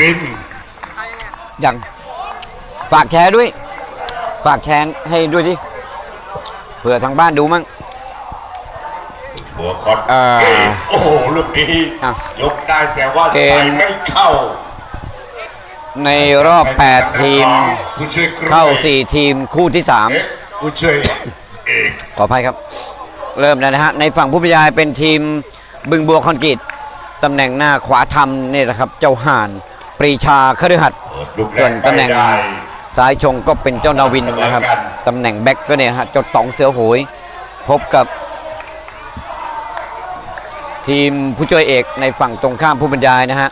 รินยังฝากแชร์ด้วย ฝากแชร์ให้ด้วยดิเผื่อทางบ้านดูมั่ง หัวคอนเอ่อโอ้โหลูกนี้อะ ยกได้แต่ว่าเกมใส่ไม่เข้าในรอบ 8 ทีม ผู้ช่วยกล้วยเข้า 4 ทีมคู่ที่ เอ๊ะผู้ช่วยเอก3 ขออภัยครับ เริ่มแล้วนะฮะ ในฝั่งผู้บรรยายเป็นทีมบึงบัวคอนกรีตตำแหน่งหน้าขวาทำนี่แหละครับ เจ้าห่าน ปรีชาคฤหัสถ์ส่วนตำแหน่งซ้ายชงก็เป็นเจ้านาวินนะครับตำแหน่งแบ็กก็เนี่ยฮะเจ้าต๋องเสือโหย พบกับ ทีมผู้ช่วยเอกในฝั่งตรงข้ามผู้บรรยายนะฮะ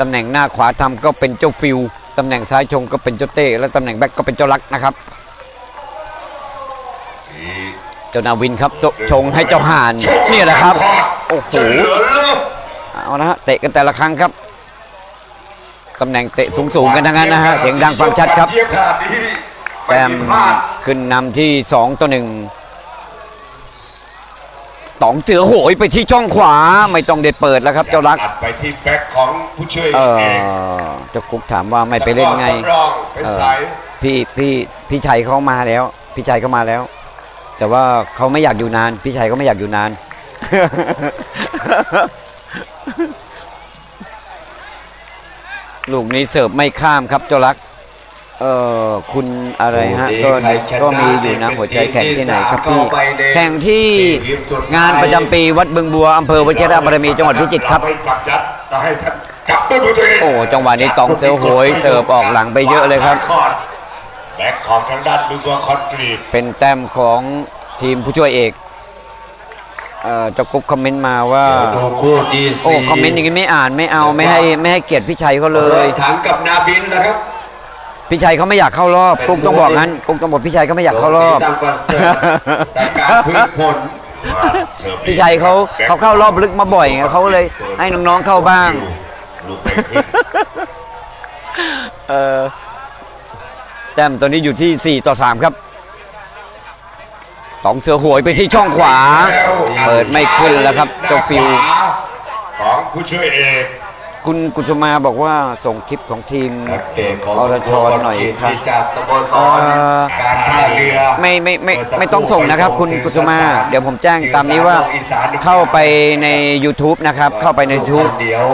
ตำแหน่งหน้าขวาทำก็เป็นเจ้าฟิวตำแหน่งซ้ายชงก็เป็นเจ้าเต้และตำแหน่งแบ็กก็เป็นเจ้าลักนะครับเจ้านาวินครับชงให้เจ้าห่านนี่แหละครับโอ้โหเอานะฮะเตะกันแต่ละครั้งครับำแหน่งเตะสูงๆกันทั้งนั้นนะฮะเสียงดังฟังชัดครับ เทียบขนาดนี้แต้มไพลาด ขึ้นนำที่ 2 ต่อหนึ่งต๋องเสือโหยไปที่ช่องขวาไม่ต้องเด็ดเปิดแล้วครับเจ้ารักตัดไปที่แบ็คของผู้ช่วยเอเอกอเจ้ากุ๊กถามว่าไม่ไปเล่นไง แล้วก็สำรองไปใส่พี่พี่พี่ชัยเขามาแล้ว พี่ชัยเขามาแล้ว แต่ว่าเขาไม่อยากอยู่นาน พี่ชัยก็ไม่อยากอยู่นาน ลูกนี้เสิร์ฟไม่ข้ามครับเจ้ารัก เออคุณอะไรฮะก็ก็มีอยู่นะหัวใจแข่งที่ไหนครับพี่แข่งที่งานประจำปีวัดบึงบัวอำเภอวชิรบารมีจังหวัดพิจิตรครับไปจับยัดจะให้ท่านจับด้วยมือตัวเองโอ้จังหวะนี้ตองเซลโหยเสิร์ฟออกหลังไปเยอะเลยครับแบ็คของทางด้านบึงบัวคอนกรีตเป็นแต้มของทีมผู้ช่วยเอก เอ่อเจ้ากุ๊กคอมเมนต์มาว่าเดี๋ยวดูคู่ที่โอ้สี่คอมเมนต์อย่างนี้ไม่อ่านไม่เอาไม่ให้ไม่ให้เกียรติพี่ชัยเขาเลยถังกับนาบินนะครับพี่ชัยเขาไม่อยากเข้ารอบกุ๊กต้องบอกงั้นกุ๊กต้องบอกพี่ชัยเขาไม่อยากเข้ารอบ ตามคอนเสิร์ตแต่การพืชผลเสิร์ฟพี่ชัยเขาเขาเข้ารอบลึกมาบ่อยไงเขาเลยให้น้องๆเข้าบ้าง ลูกไม่ขึ้นเออแต้มตัวนี้อยู่ที่ 4 ต่อ 3 ครับ ตองเสือหวยไปที่ช่องขวา เปิดไม่ขึ้นแล้วครับเจ้าฟิวของผู้ช่วยเอกคุณกุศมาบอกว่าส่งคลิปของทีมนักเตะของอรชรหน่อยครับที่จากสโมสเอ่รอการท่าเรือไม่ไม่ไม่ไม่ต้องส่งนะครับ คุณกุศมา เดี๋ยวผมแจ้งตามนี้ว่าเข้าไปใน YouTube นะครับ เข้าไปใน YouTube เดียว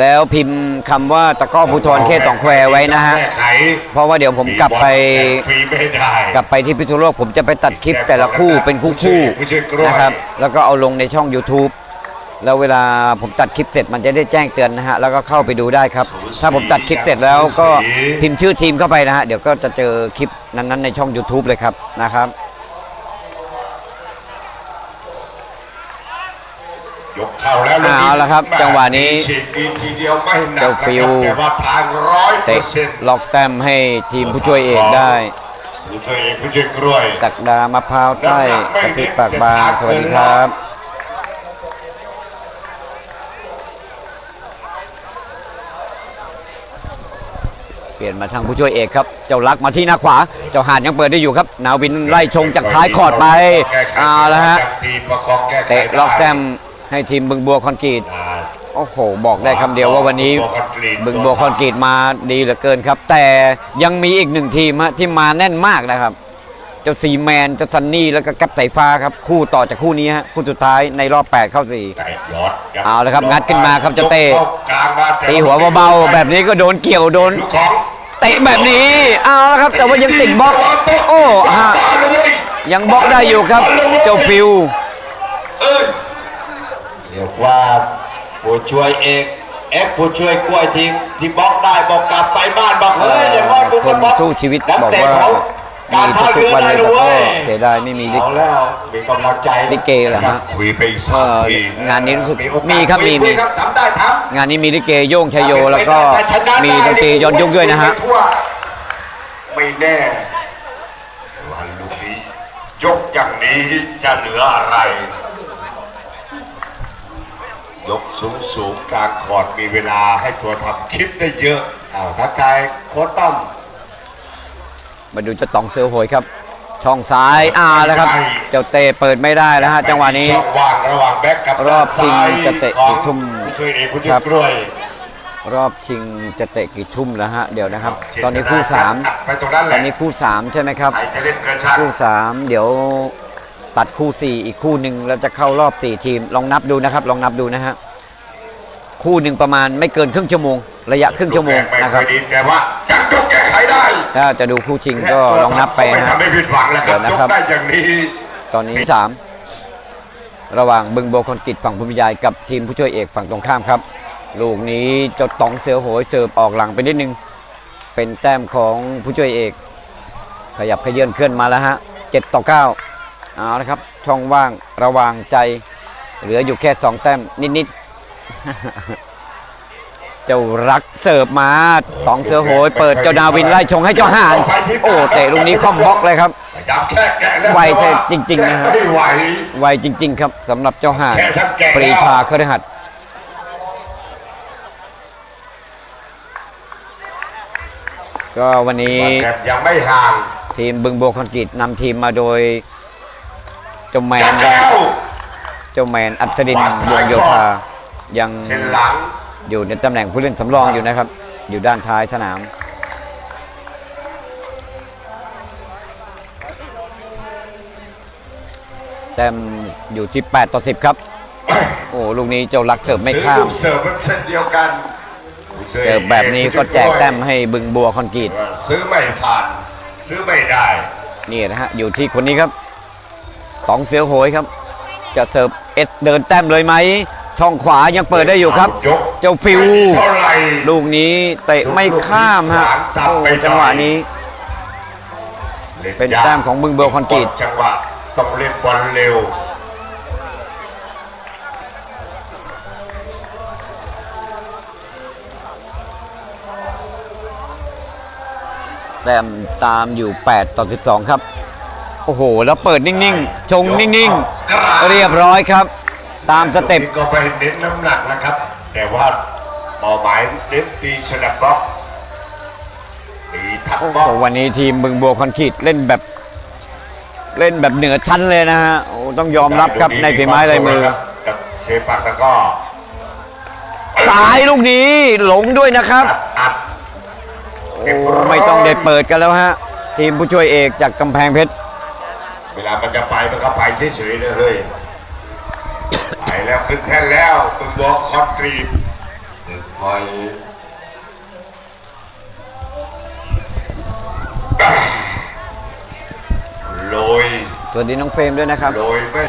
แล้วพิมพ์คำว่าตะกร้อภูทรเขตสองแควไว้นะฮะแก้ไขเพราะว่าเดี๋ยวผมกลับไปฟรีไม่ได้กลับไปที่พิษณุโลกผมจะไปตัดคลิปแต่ละคู่เป็นคู่คู่ๆนะครับ แล้วก็เอาลงในช่อง YouTube แล้วเวลาผมตัดคลิปเสร็จมันจะได้แจ้งเตือนนะฮะ แล้วก็เข้าไปดูได้ครับ ถ้าผมตัดคลิปเสร็จแล้วก็พิมพ์ชื่อทีมเข้าไปนะฮะ เดี๋ยวก็จะเจอคลิปนั้นๆในช่อง YouTube เลยครับนะครับ ยก เข้าแล้วกนี้เอาละครับจังหวะนี้ ฉีกดีทีเดียวไม่หนักเจ้าฟิว นะครับแต่ว่าทางร้อยเปอเตะร์เซ็นต์ล็อกแต้มให้ทีมผู้ช่วยเอกได้ ผู้ช่วยเอกผู้ช่วยกล้วยตักดามะพร้าวใต้กะทิปากบางสวัสดีครับ เปลี่ยนมาทางผู้ช่วยเอกครับ เจ้าลักษณ์มาที่หน้าขวา เจ้าหานยังเปิดได้อยู่ครับ นาวินไล่ชงจากท้ายคอร์ดไปเอาละฮะ จากทีมประคองแก้ไขเตะล็อกแต้ม ให้ทีมบึงบัวคอนกรีตอ่าโอ้โห บอกได้คำเดียวว่าวันนี้บึงบัวคอนกรีตบึงบัวคอนกรีตมาดีเหลือเกินครับ แต่ยังมีอีกหนึ่งทีมฮะที่มาแน่นมากนะครับ เจ้าซีแมนเจ้าซันนี่แล้วก็แก๊ปไตฟ้าครับ คู่ต่อจากคู่นี้ฮะคู่สุดท้ายในรอบ 8 เข้า4ไก่ยอดเอาละครับ งัดขึ้นมาครับจะเตะยกข้ากลางมาแตีหัวเบาๆแบบนี้ก็โดนเกี่ยวโดนลูกของเตะแบบนี้ เอาละครับ แต่ว่ายังติดบล็อก โอ้ฮะมาเลยยังบล็อกได้อยู่ครับ เจ้าฟิวเอ้ยเรียก ว่าผู้ช่วยเอกเอ็กผู้ช่วยกล้วยทีมที่บล็อกได้บอกกลับไปบ้านบอกเฮ้ยอย่างน้อยกูคก็นบล็อกสู้ชีวิตนับอกเตะว่าเขาการมีท่าทุเรืกอๆวันได้เลยด้แต่วก็ยเสียดายไม่มีลิ เอาแล้วมีกำลังใจลิเกเหรอฮะ คุยไปอีกเอสามอที งานนี้รู้สึกโอกาสมีครับมีคุมียครับทำได้ทำ งานนี้มีลิเกโย่งชัยโย แล้วก็มีดนตรีย้อนยุคด้วยนะฮะ ไม่แน่วันลูกนี้ยกอย่างนี้จะเหลืออะไร ยกสูงสูงๆกลางคอร์ดมีเวลาให้ตัวทำคิดได้เยอะเอาทักทายโค้ชต้อมมาดูเจะตองเสือโหยครับ ช่องซ้ายอ่าแล้วครับ เจ้าเตะเปิดไม่ได้แล้วฮะจังหวะนี้ช่องว่างระหว่างแบ็กกับรอบชิงด้านซ้ายจะเตะของกี่ทุ่มผู้ช่วยเอกผู้ช่วครัยบกล้วยรอบชิงจะเตะกี่ทุ่มแล้วฮะเดี๋ยวนะครับ ตอนนี้คู่สามตัดไปตรงนั้นแหตอละนนี้คู่สามใช่ไหมครับใครจะเล่นกระชันคู่สามเดี๋ยว ตัดคู่สี่อีกคู่หนึ่งแล้วจะเข้ารอบสี่ทีม ลองนับดูนะครับ ลองนับดูนะฮะคู่หนึ่งประมาณไม่เกินครึ่งชั่วโมง ระยะครึ่งชั่วโมงไม่นะเคครับยดีแต่ว่ายังยกแก้ไขได้ถ้าจะดูคู่ชิงก็ลองนับไปไม่นะฮะทำให้ผิดหวังแล้วครับเดี๋ยยวกนะครับได้อย่างนี้ ตอนนี้สามระหว่างบึงโบคอนกรีตฝั่งภูมิยายกับทีมผู้ช่วยเอกฝั่งตรงข้ามครับ ลูกนี้เจ้าตองเสือโหยเสิร์ฟออกหลังไปนิดนึง เป็นแต้มของผู้ช่วยเอก ขยับขยื่นเคลื่อนมาแล้วฮะเจ็ดต่อเก้า เอาละครับช่องว่างระหว่างใจ เหลืออยู่แค่สองแต้มนิดๆเจ้ารักเสิร์ฟมาตองเสือโหยเปิดเจ้าดาวินไล่ชงให้เจ้าห่าน โอ้เตะลูกนี้คอมบล็อกเลยครับพยายามแค่แกะแล้วไวแท้จริงๆนะฮะแกไม่ไหวไวจริง ๆ ครับสำหรับเจ้าห่านแค่ทั้งแกะปรีชาเครือหัดก็วันนี้แกะยังไม่ห่างทีมบึงโบวคอนกรีตนำทีมมาโดย เจ้าแมจันดแล้วเจ้าแมนอัศดินวงโยธายังเส้นหลังอยู่ในตำแหน่งผู้เล่นสำรองอยู่นะครับ อยู่ด้านท้ายสนามแต้มอยู่ที่ 8 ต่อ 10 ครับ โอ้ลูกนี้เจ้าลักเสิร์ฟไม่ข้ามซื้อลูกเสิร์ฟเช่นเดียวกันเจอแบบนี้ก็แจกแต้มให้บึงบัวคอนกรีตว่าซื้อไม่ผ่าน ซื้อไม่ได้ นี่นะฮะ อยู่ที่คนนี้ครับ ตองเสือโหยครับ จะเสิร์ฟเอสเดินแต้มเลยไหมช่องขวายังเปิดได้อยู่ครับยกเจ้าฟิวเท่าไหร่ลูกนี้เตะไม่ข้ามฮะตัดโอ้ไปหน่อยจังหวะนี้ เป็นแต้มของบึงบัวคอนกรีตจังหวะต้องเล่นบอลเร็วแต้มตามอยู่ 8 ต่อ 12 ครับ โอ้โห แล้วเปิดนิ่งๆ ชงนิ่งๆ เรียบร้อยครับ ตามสเต็ปนี่ก็ไปเน้นน้ำหนักนะครับ แต่ว่าเป้าหมายเน้นตีชนะบล็อกตีทัดโอ้บล็อกโหวันนี้ทีมบึงบัวคอนกรีตเล่นแบบเล่นแบบเหนือชั้นเลยนะฮะโอ้ต้องยอมรับครับในฝีไม้ลายมือกับเซปักตะกร้อสายลูกนี้หลงด้วยนะครับอัดโอ้ไม่ต้องได้เปิดกันแล้วฮะ ทีมผู้ช่วยเอกจากกำแพงเพชร เวลามันจะไปมันก็ไปเฉยๆเลยเฮ้ยไปแล้วขึ้นแท่นแล้วตึงบล็อกคอนกรีตคอยโรยสวัสดีน้องเฟรมด้วยนะครับโรยไม่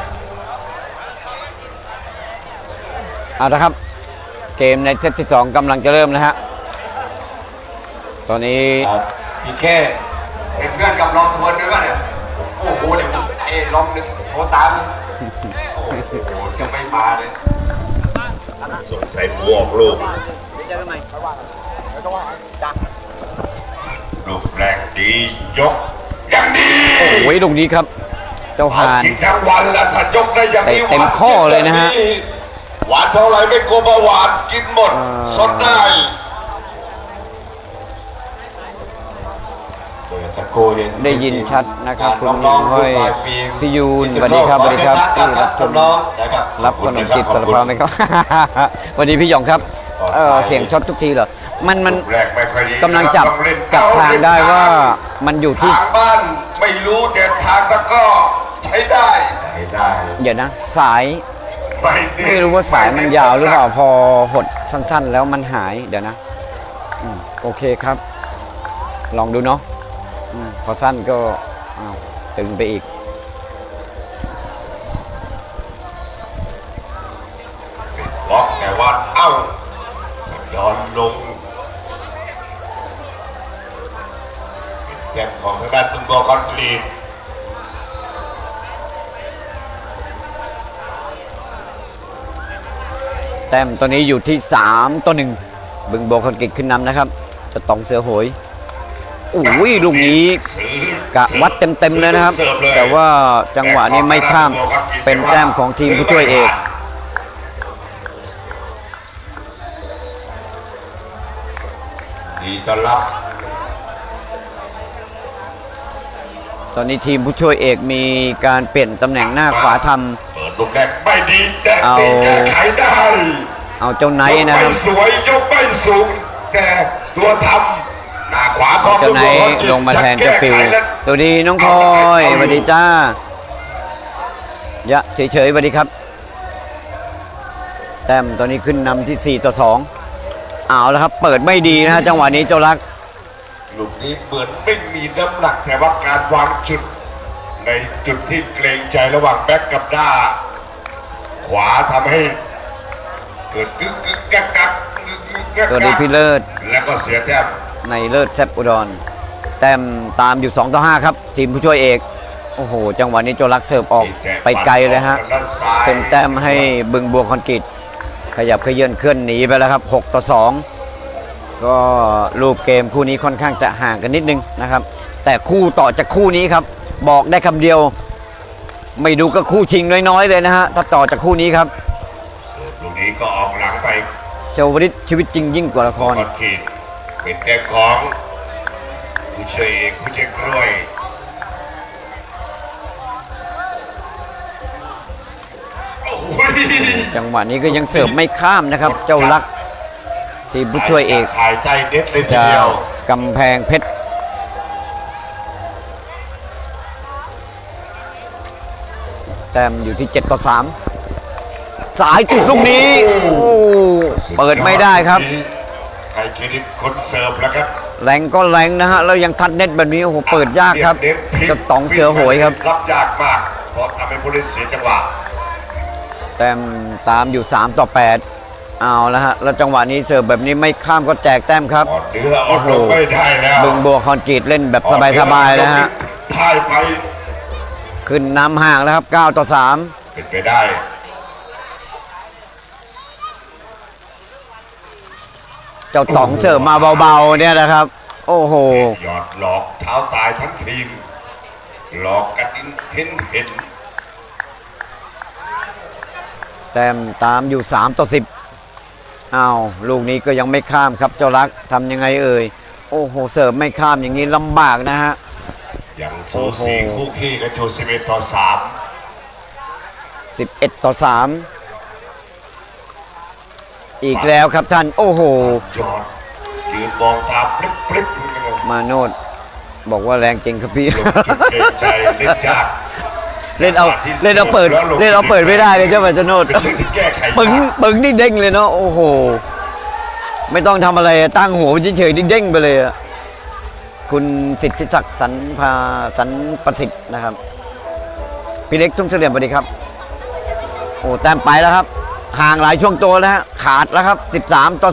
เอาละครับ เกมในเซตที่2กำลังจะเริ่มนะฮะตอนนี้ พี่แค่เป็นเพื่อนกับลองทวนด้วยป่ะเนี่ย ลองหนึ่งโทรตามโอ้โหจะไม่มาเลยสงสัยบวกลูกลูกแรกดียกอย่างนี้โอ้ยลูกนี้ครับ เจ้าเอาหานกินทั้งวันแล้วถ้ายกได้อย่างนี้เตะเต็มข้อเลยนะฮะหวานเท่าไหรไม่กลัวเบาหวานกินหมดอ่าสดได้ ได้ยินชัดนะครับคุณน้องๆห้อยคุณปลายฟิล์มพี่ยูนสวัสดีครับสวัสดีครับขอที่ณรับชมน้องๆนะครับรับขนมจีบสารพาไหมครับสวัสดีพี่หยองครับเออเสียงช็อตทุกทีเหรอมันมันลูกแรกไม่ค่อยดีกำลังจับต้องเล่นจับเอทางเล่นได้ว่ามันอยู่ที่ทางบ้านไม่รู้แต่ทางตะกร้อใช้ได้ใช้ได้เดี๋ยวนะ สายไม่ดีไม่รู้ว่าสายมันยาวหรือเปล่าพอหดสั้น ๆ แล้วมันหายเดี๋ยวนะอืมโอเคครับ ลองดูเนาะอืม พอสั้นก็อ้าวตึงไปอีกล็อกแต่ว่าเอ้าย้อนลงแกมของทางด้านตุงกอคอนกรีตแต้มตัวนี้อยู่ที่ 3 ต่อหนึ่งบึงโบคอนกรีตขึ้นนำนะครับ จะตองเสือโหย อุ้ยลูกนี้ซื้อกะวัดเต็มๆเลยนะครับสิฟเลยแต่ว่าจังหวะนี้ไม่ข้ามเป็นแต้มของทีมผู้ช่วยเอกดีต้อนรับตอนนี้ทีมผู้ช่วยเอกมีการเปลี่ยนตำแหน่งหน้าขวาทำเปิดลูกแรกไม่ดีแต่เอาตีแก้ไขได้ เอาเจ้าไนท์นะคไม่รับสวยยกไม่สูงแต่ตัวทำหน้าขวาข เอาองเจ้าไนท์ลงมาแทนเจ้าฟิวตัวดีน้องพลอยสวัสดีจ้ายะเฉยๆสวัสดีครับ แต้มตอนนี้ขึ้นนำที่ 4 ต่อ 2 เอาแล้วครับ เปิดไม่ดีนะฮะจังหวะนี้เจ้ารักลูกนี้เหมือนไม่มีน้ำหนักแต่ว่าการวางจุด ในจุดที่เกรงใจระหว่างแบ็กกับด้า ขวาทำให้เกิดกึกกึกกักกักกึกกึกกักตัวดีกักพี่เลิศแล้วก็เสียแต้ม ในเลิศแซบอุดร แต้มตามอยู่ 2 ต่อ 5 ครับ ทีมผู้ช่วยเอก โอ้โห จังหวะนี้เจ้ารักเสิร์ฟออกไปไกลเลยฮะด้านซ้ายเป็นแต้มให้บึงบัวคอนกรีตขยับขยื่นเคลื่อนหนีไปแล้วครับ 6 ต่อ 2 ก็รูปเกมคู่นี้ค่อนข้างจะห่างกันนิดนึงนะครับ แต่คู่ต่อจากคู่นี้ครับ บอกได้คำเดียว ไม่ดูก็คู่ชิงน้อยๆเลยนะฮะ ถ้าต่อจากคู่นี้ครับลูกนี้ก็ออกหลังไปเจ้าวริศชีวิตจริงยิ่งกว่าละคร คอนกรีตเป็นแต้มของผู้ช่วยเอกผู้ช่วยกล้วยโอ้ยจังหวะนี้ก็ยังเสิร์ฟไม่ข้ามนะครับ เจ้ารักทีมผู้ช่วยเอกขายใต้เน็ตเลยทีจาเดียวกกำแพงเพชรแต้มอยู่ที่ 7 ต่อ 3 สายสุดลูกนี้โอ้เปิดไม่ได้ครับใคร เครดิตคนเสิร์ฟแล้วครับแรงก็แรงนะฮะแล้วยังทัดเน็ตแบบนี้โอ้โหเปิดยากครับเน็ตพลิกกับต๋องเสือโหยครับรับยากมากเพราะทำให้ผู้เล่นเสียจังหวะแต้มตามอยู่ 3 ต่อ 8 เอาแล้วฮะแล้วจังหวะนี้เสิร์ฟแบบนี้ไม่ข้ามก็แจกแต้มครับอ่อนเนื้ออ่อนลงไม่ได้แล้วบึงบัวคอนกรีตเล่นแบบสบายๆนะฮะพ่ายไปขึ้นนำห่างแล้วครับ 9 ต่อ 3 เป็นไปได้ เจ้าต๋องเสิร์ฟมาเบาๆเนี่ยนะครับ โอ้โห หยอดหลอกเท้าตายทั้งทีม หลอกกันเห็นเห็นแต้มตามอยู่ 3 ต่อ 10อ้าวลูกนี้ก็ยังไม่ข้ามครับเจ้ารักทำยังไงเอ่ย โอ้โห เสิร์ฟไม่ข้ามอย่างนี้ลำบากนะฮะ อย่างสูสีโอ้โหคู่ขี้กันอยู่11 ต่อ11 ต่อ 3 อีกแล้วครับท่าน โอ้โห3หยอดยืนมองตาปริ๊บปริ๊บเลยมาโนดบอกว่าแรงจริงครับพี่ลงจุดเกรงใจเล่นยากเล่นเอาเล่นเอาเปิด เล่นเอาเปิดไม่ได้เลยเจ้ามาโนดเป็นเรื่องที่แก้ไขยากปึงปึงนี่เด้งเลยเนาะโอ้โห ไม่ต้องทำอะไรตั้งหัวเฉยๆนี่เด้งไปเลยอะคุณสิทธิศักดิ์สันพาสันประสิทธิ์นะครับ พี่เล็กทุ่งเสลี่ยมสวัสดีครับ โอ้แต้มไปแล้วครับ ห่างหลายช่วงตัวแล้วฮะขาดแล้วครับ 13 ต่อ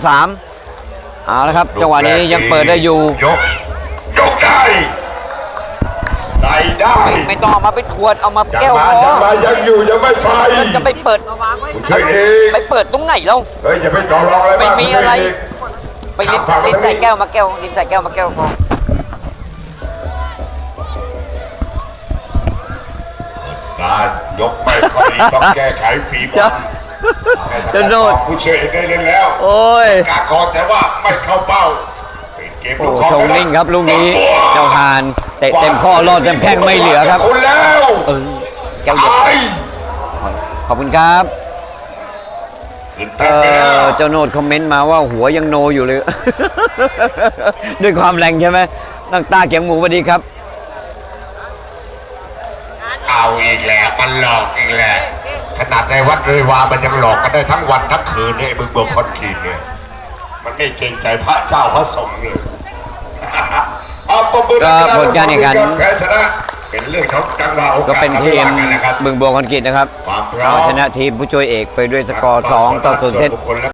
3เอาละครับ จังหวะนี้ยังเปิดได้อยู่ ยกยกได้ใส่ได้ไม่ต้องเอามาเป็นขวดเอามายังแก้วมาพอยังมายังอยู่ยังไม่ไปจะไปเปิดคุณช่วยเองไปเปิดตรงไหนแล้วเฮ้ยอย่าไปต่อรองอะไรมากไม่มีคุณช่วยอะไรเง ไปลิ้นครับ ลิ้นครับใส่แก้วมาแก้วลิ้นใส่แก้วมาแก้วพอการยกไม่ค่อยดีต้องแก้ไขฝีบอลให้ทาง จะโดดผู้ช่วยเองได้เล่นแล้ว โอ้ยกาคอแต่ว่าไม่เข้าเป้าเป็นเกมโอ้ลูกโหคอชงนิ่งครับลูกนี้ เจ้าฮานเตะเต็มข้อรอดเต็มแข้งไม่เหลือครับคุณแล้วเออแก้วเดียวตายขอบคุณครับขึ้นเอแต้มไปแล้วอเจ้าโนดคอมเมนต์มาว่าหัวยังโนอยู่เลย ด้วยความแรงใช่ไหมตั้งตาเขียงหมูสวัสดีครับ เอาอีกแล้วมันหลอกอีกแล้วข นาดในวัดเลยวามันยังหลอกกันได้ทั้งวันทั้งคืนเนี่ยมึงเบิกคอนขีดเนี่ยมันไม่เกรงใจพระเจ้าพระสงฆ์เลยเอาปรบมือก็ผลการแข่งขันแพ้ชนะเป็นเรื่องของจังหวะโอกาสก็เป็นทีมกันนะครับบึงบัวคอนกรีตนะครับความพร้อเอามชนะทีมผู้ช่วยเอกไปด้วยสกอร์2ต่อ0เซต